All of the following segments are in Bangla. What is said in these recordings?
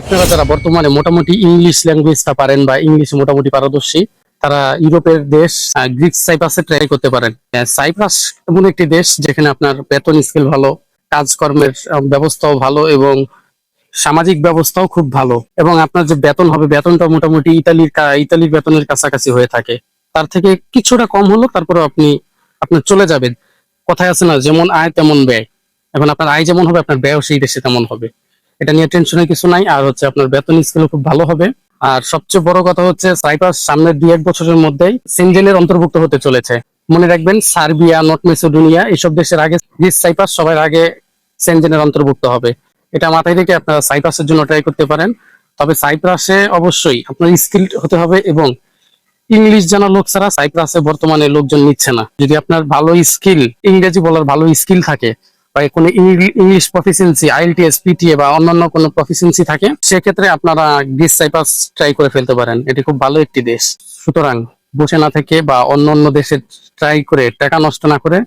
আপনারা যারা বর্তমানে মোটামুটি ইংলিশ ল্যাঙ্গুয়েজটা পারেন বা ইংলিশ মোটামুটি পারদর্শী, তারা ইউরোপের দেশ গ্রিক সাইপ্রাসে ট্রাই করতে পারেন। সাইপ্রাস এমন একটি দেশ যেখানে আপনার বেতন স্কেল ভালো, কাজকর্মের ব্যবস্থাও ভালো এবং সামাজিক ব্যবস্থাও খুব ভালো। এবং আপনার যে বেতন হবে, বেতনটা মোটামুটি ইতালির ইতালির বেতনের কাছাকাছি হয়ে থাকে। তার থেকে কিছুটা কম হলো তারপরে আপনি, আপনার চলে যাবেন। কথায় আছে না, যেমন আয় তেমন ব্যয়। এখন আপনার আয় যেমন হবে, আপনার ব্যয়ও সেই দেশে তেমন হবে। এটা নিয়ে টেনশনের কিছু নাই, আর হচ্ছে আপনার বেতন স্কেল খুব ভালো হবে। আর সবচেয়ে বড় কথা হচ্ছে সাইপ্রাস সামনের দুই এক বছরের মধ্যেই সেনজেনের অন্তর্ভুক্ত হতে চলেছে। মনে রাখবেন, সার্বিয়া, নর্থ মেসিডোনিয়া এইসব দেশের আগে গ্রিস সাইপ্রাস সবার আগে সেনজেনের অন্তর্ভুক্ত হবে। এটা মাথায় রেখে আপনারা সাইপ্রাসের জন্য ট্রাই করতে পারেন। তবে সাইপ্রাসে অবশ্যই আপনার স্কিল হতে হবে এবং ইংলিশ জানা লোক ছাড়া সাইপ্রাসে বর্তমানে লোকজন নিচ্ছে না। যদি আপনার ভালো স্কিল ইংরেজি বলার ভালো স্কিল থাকে বা কোনো ইংলিশ প্রফিসিয়েন্সি আইএলটিএস পিটিএ বা অন্যান্য কোনো প্রফিসিয়েন্সি থাকে, সেক্ষেত্রে আপনারা গ্রিস সাইপাস ট্রাই করে ফেলতে পারেন। এটি খুব ভালো একটি দেশ। সুতরাং বসে না থেকে বা অন্য অন্য দেশে ট্রাই করে, টাকা নষ্ট না করে,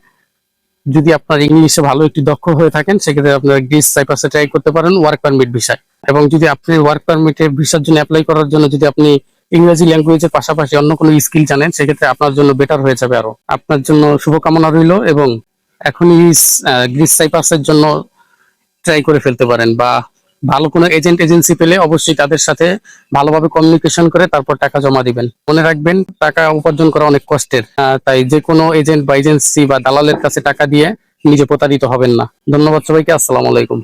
যদি আপনার ইংলিশে ভালো একটি দক্ষ হয়ে থাকেন, সেক্ষেত্রে আপনারা গ্রিস সাইপাসে ট্রাই করতে পারেন ওয়ার্ক পারমিট ভিসায় এবং যদি আপনি ওয়ার্ক পারমিটের ভিসার জন্য অ্যাপ্লাই করার জন্য যদি আপনি ইংরেজি ল্যাঙ্গুয়েজের পাশাপাশি অন্য কোনো স্কিল জানেন, সেক্ষেত্রে আপনার জন্য বেটার হয়ে যাবে আরও। আপনার জন্য শুভকামনা রইল এবং এখনই গ্রিস সাইপাসের জন্য ট্রাই করে ফেলতে পারেন বা ভালো কোনো এজেন্ট এজেন্সি পেলে অবশ্যই তাদের সাথে ভালোভাবে কমিউনিকেশন করে তারপর টাকা জমা দিবেন। মনে রাখবেন, টাকা উপার্জন করা অনেক কষ্টের তাই যে কোনো এজেন্ট বা এজেন্সি বা দালালের কাছে টাকা দিয়ে নিজে প্রতারিত হবেন না। ধন্যবাদ সবাইকে, আসসালামু আলাইকুম।